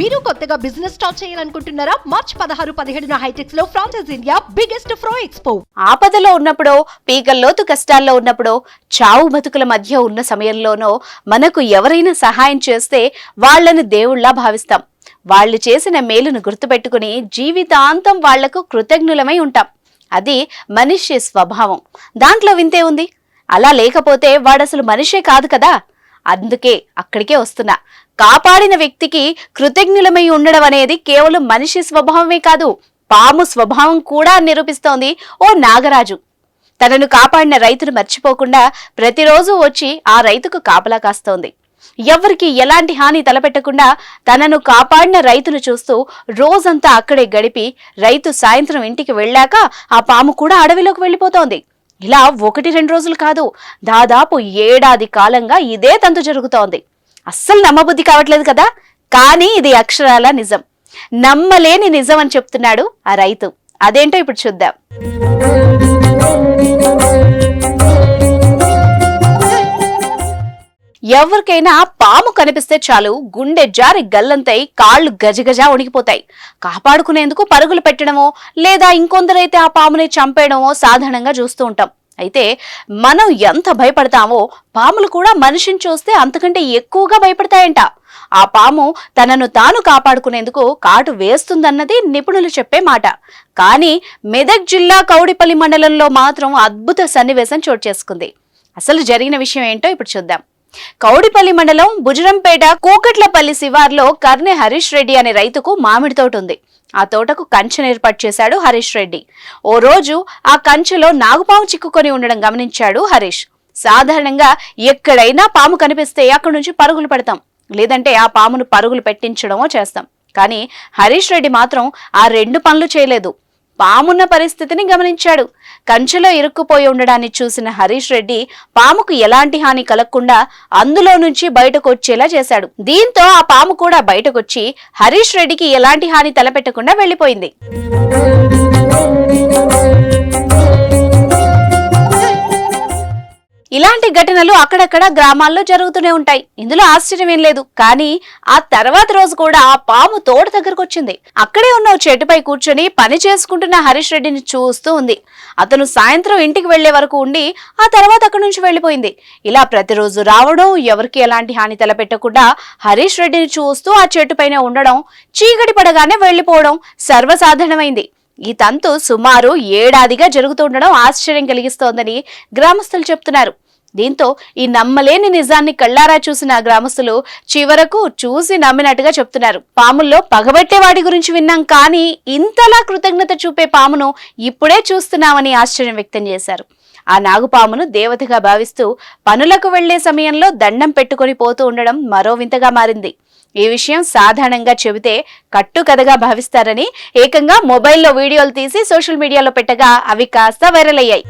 మీరు కొత్తగా business start చేయాలనుకుంటున్నారా? మార్చ్ పదహారు పదిహేడున హైటెక్స్లో ఫ్రాన్సెస్ ఇండియా బిగ్గెస్ట్ ఫ్రో ఎక్స్పో. ఆపదలో ఉన్నప్పుడో పీకల్లోతు కష్టాల్లో ఉన్నప్పుడో చావు బతుకుల మధ్య ఉన్న సమయంలోనో మనకు ఎవరైనా సహాయం చేస్తే వాళ్ళను దేవుళ్ళా భావిస్తాం. వాళ్ళు చేసిన మేలును గుర్తుపెట్టుకుని జీవితాంతం వాళ్ళకు కృతజ్ఞులమై ఉంటాం. అది మనిషి స్వభావం. దాంట్లో వింతే ఉంది. అలా లేకపోతే వాడసలు మనిషే కాదు కదా. అందుకే అక్కడికే వస్తున్నా. కాపాడిన వ్యక్తికి కృతజ్ఞులమై ఉండడం అనేది కేవలం మనిషి స్వభావమే కాదు పాము స్వభావం కూడా నిరూపిస్తోంది ఓ నాగరాజు. తనను కాపాడిన రైతును మర్చిపోకుండా ప్రతిరోజు వచ్చి ఆ రైతుకు కాపలా కాస్తోంది. ఎవరికి ఎలాంటి హాని తలపెట్టకుండా తనను కాపాడిన రైతును చూస్తూ రోజంతా అక్కడే గడిపి రైతు సాయంత్రం ఇంటికి వెళ్ళాక ఆ పాము కూడా అడవిలోకి వెళ్ళిపోతోంది. ఇలా ఒకటి రెండు రోజులు కాదు దాదాపు ఏడాది కాలంగా ఇదే తంతు జరుగుతోంది. అస్సలు నమ్మబుద్ధి కావట్లేదు కదా? కానీ ఇది అక్షరాల నిజం. నమ్మలేని నిజం అని చెప్తున్నాడు ఆ రైతు. అదేంటో ఇప్పుడు చూద్దాం. ఎవరికైనా పాము కనిపిస్తే చాలు గుండె జారి గల్లంతై కాళ్ళు గజగజ ఉణిగిపోతాయి కాపాడుకునేందుకు పరుగులు పెట్టడమో లేదా ఇంకొందరైతే ఆ పాముని చంపేయడమో సాధారణంగా చూస్తూ ఉంటాం. అయితే మనం ఎంత భయపడతామో పాములు కూడా మనిషిని చూస్తే అంతకంటే ఎక్కువగా భయపడతాయంట. ఆ పాము తనను తాను కాపాడుకునేందుకు కాటు వేస్తుందన్నది నిపుణులు చెప్పే మాట. కానీ మెదక్ జిల్లా కౌడిపల్లి మండలంలో మాత్రం అద్భుత సన్నివేశం చోటు చేసుకుంది. అసలు జరిగిన విషయం ఏంటో ఇప్పుడు చూద్దాం. కౌడిపల్లి మండలం బుజరంపేట కూకట్లపల్లి శివార్లో కర్నె హరీష్ రెడ్డి అనే రైతుకు మామిడి తోట ఉంది ఆ తోటకు కంచెను ఏర్పాటు చేశాడు హరీష్ రెడ్డి. ఓ రోజు ఆ కంచెలో నాగుపాము చిక్కుకొని ఉండడం గమనించాడు హరీష్. సాధారణంగా ఎక్కడైనా పాము కనిపిస్తే అక్కడి నుంచి పరుగులు పెడతాం. లేదంటే ఆ పామును పరుగులు పెట్టించడమో చేస్తాం. కానీ హరీష్ రెడ్డి మాత్రం ఆ రెండు పనులు చేయలేదు. పామున్న పరిస్థితిని గమనించాడు. కంచెలో ఇరుక్కుపోయి ఉండడాన్ని చూసిన హరీష్ రెడ్డి పాముకు ఎలాంటి హాని కలగకుండా అందులో నుంచి బయటకు వచ్చేలా చేశాడు. దీంతో ఆ పాము కూడా బయటకొచ్చి హరీష్ రెడ్డికి ఎలాంటి హాని తలపెట్టకుండా వెళ్ళిపోయింది ఇలాంటి ఘటనలు అక్కడక్కడ గ్రామాల్లో జరుగుతూనే ఉంటాయి. ఇందులో ఆశ్చర్యం లేదు. కానీ ఆ తర్వాత రోజు కూడా ఆ పాము తోట దగ్గరకు వచ్చింది. అక్కడే ఉన్న చెట్టుపై కూర్చొని పని చేసుకుంటున్న హరీష్ రెడ్డిని చూస్తూ ఉంది. అతను సాయంత్రం ఇంటికి వెళ్ళే వరకు ఉండి ఆ తర్వాత అక్కడి నుంచి వెళ్ళిపోయింది ఇలా ప్రతిరోజు రావడం ఎవరికి ఎలాంటి హాని తలపెట్టకుండా హరీష్ రెడ్డిని చూస్తూ ఆ చెట్టుపైనే ఉండడం చీకటి పడగానే వెళ్ళిపోవడం సర్వసాధారణమైంది. ఈ తంతు సుమారు ఏడాదిగా జరుగుతుండడం ఆశ్చర్యం కలిగిస్తోందని గ్రామస్తులు చెప్తున్నారు. దీంతో ఈ నమ్మలేని నిజాన్ని కళ్ళారా చూసిన గ్రామస్తులు చివరకు చూసి నమ్మినట్టుగా చెప్తున్నారు. పాముల్లో పగబట్టే వాడి గురించి విన్నాం కానీ ఇంతలా కృతజ్ఞత చూపే పామును ఇప్పుడే చూస్తున్నామని ఆశ్చర్యం వ్యక్తం చేశారు. ఆ నాగుపామును దేవతగా భావిస్తూ పనులకు వెళ్ళే సమయంలో దండం పెట్టుకొని పోతూ ఉండడం మరో వింతగా మారింది. ఈ విషయం సాధారణంగా చెబితే కట్టు కథగా భావిస్తారని ఏకంగా మొబైల్లో వీడియోలు తీసి సోషల్ మీడియాలో పెట్టగా అవి కాస్త వైరల్ అయ్యాయి.